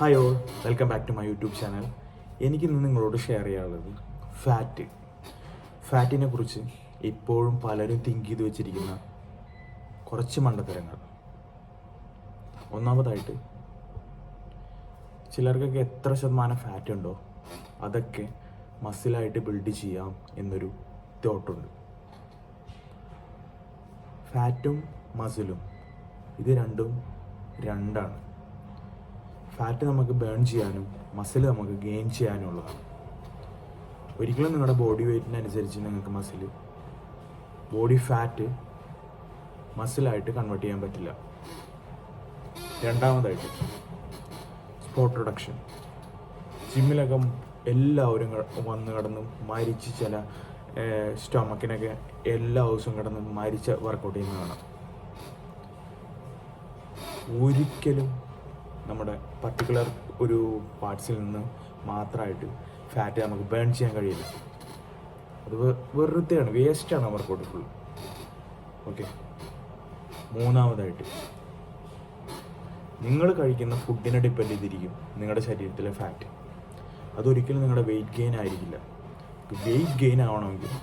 Hi all welcome back to my YouTube channel എനിക്കിന്ന് നിങ്ങളോട് share ചെയ്യാനുള്ളത് ഫാറ്റ് ഫാറ്റിനെ കുറിച്ച് ഇപ്പോഴും പലരും തിങ്ക് ചെയ്ത് വെച്ചിരിക്കുന്ന കുറച്ച് മണ്ടത്തരങ്ങൾ. ഒന്നാമതായിട്ട് ചിലർക്കൊക്കെ എത്ര ശതമാനം ഫാറ്റ് ഉണ്ടോ അതൊക്കെ മസിലായിട്ട് ബിൽഡ് ചെയ്യാം എന്നൊരു തോട്ടുണ്ട് ഫാറ്റും മസിലും ഇത് രണ്ടും രണ്ടാണ്. ഫാറ്റ് നമുക്ക് ബേൺ ചെയ്യാനും മസിൽ നമുക്ക് ഗെയിൻ ചെയ്യാനും ഉള്ളതാണ് ഒരിക്കലും നിങ്ങളുടെ ബോഡി വെയ്റ്റിനനുസരിച്ച് നിങ്ങൾക്ക് മസിൽ ബോഡി ഫാറ്റ് മസിലായിട്ട് കൺവേർട്ട് ചെയ്യാൻ പറ്റില്ല. രണ്ടാമതായിട്ട് സ്പോട്ട് റിഡക്ഷൻ ജിമ്മിലൊക്കെ എല്ലാവരും വന്ന് കിടന്ന് മരിച്ച് ചില സ്റ്റൊമക്കിനൊക്കെ എല്ലാ ദിവസവും കിടന്ന് മരിച്ച വർക്കൗട്ട് ചെയ്യുന്ന കാണാം ഒരിക്കലും നമ്മുടെ പർട്ടിക്കുലർ ഒരു പാർട്സിൽ നിന്ന് മാത്രമായിട്ട് ഫാറ്റ് നമുക്ക് ബേൺ ചെയ്യാൻ കഴിയില്ല. അത് വെറുതെയാണ് വേസ്റ്റാണ് വർക്കൗട്ട് ഫുൾ ഓക്കെ മൂന്നാമതായിട്ട് നിങ്ങൾ കഴിക്കുന്ന ഫുഡിനെ ഡിപ്പെൻഡ് ചെയ്തിരിക്കും നിങ്ങളുടെ ശരീരത്തിലെ ഫാറ്റ് അതൊരിക്കലും നിങ്ങളുടെ വെയിറ്റ് ഗെയിൻ ആയിരിക്കില്ല. വെയിറ്റ് ഗെയിൻ ആവണമെങ്കിൽ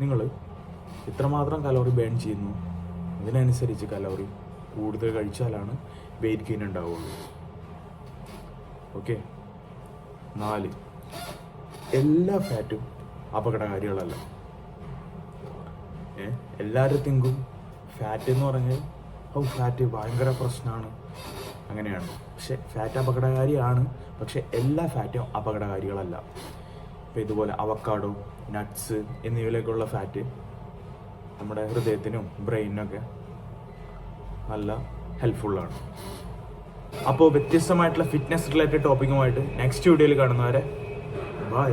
നിങ്ങൾ എത്രമാത്രം കലോറി ബേൺ ചെയ്യുന്നു? അതിനനുസരിച്ച് കലോറി കൂടുതൽ കഴിച്ചാലാണ് വെയിറ്റ് ഗെയിൻ ഉണ്ടാവുള്ളൂ. ഓക്കെ. നാല്. എല്ലാ ഫാറ്റും അപകടകാരികളല്ല. ഏ? എല്ലാവരും തിങ്കും ഫാറ്റ് എന്ന് പറഞ്ഞാൽ ഓ ഫാറ്റ് ഭയങ്കര പ്രശ്നമാണ് അങ്ങനെയാണ്. പക്ഷെ ഫാറ്റ് അപകടകാരിയാണ് പക്ഷെ എല്ലാ ഫാറ്റും അപകടകാരികളല്ല. ഇപ്പം ഇതുപോലെ അവക്കാഡോ നട്ട്സ് എന്നിവയിലേക്കുള്ള ഫാറ്റ് നമ്മുടെ ഹൃദയത്തിനും ബ്രെയിനിനൊക്കെ നല്ല ഹെൽപ്ഫുള്ളാണ് അപ്പോൾ വ്യത്യസ്തമായിട്ടുള്ള ഫിറ്റ്നസ് റിലേറ്റഡ് ടോപ്പിക്കുമായിട്ട് നെക്സ്റ്റ് വീഡിയോയിൽ കാണുന്നവരെ ബൈ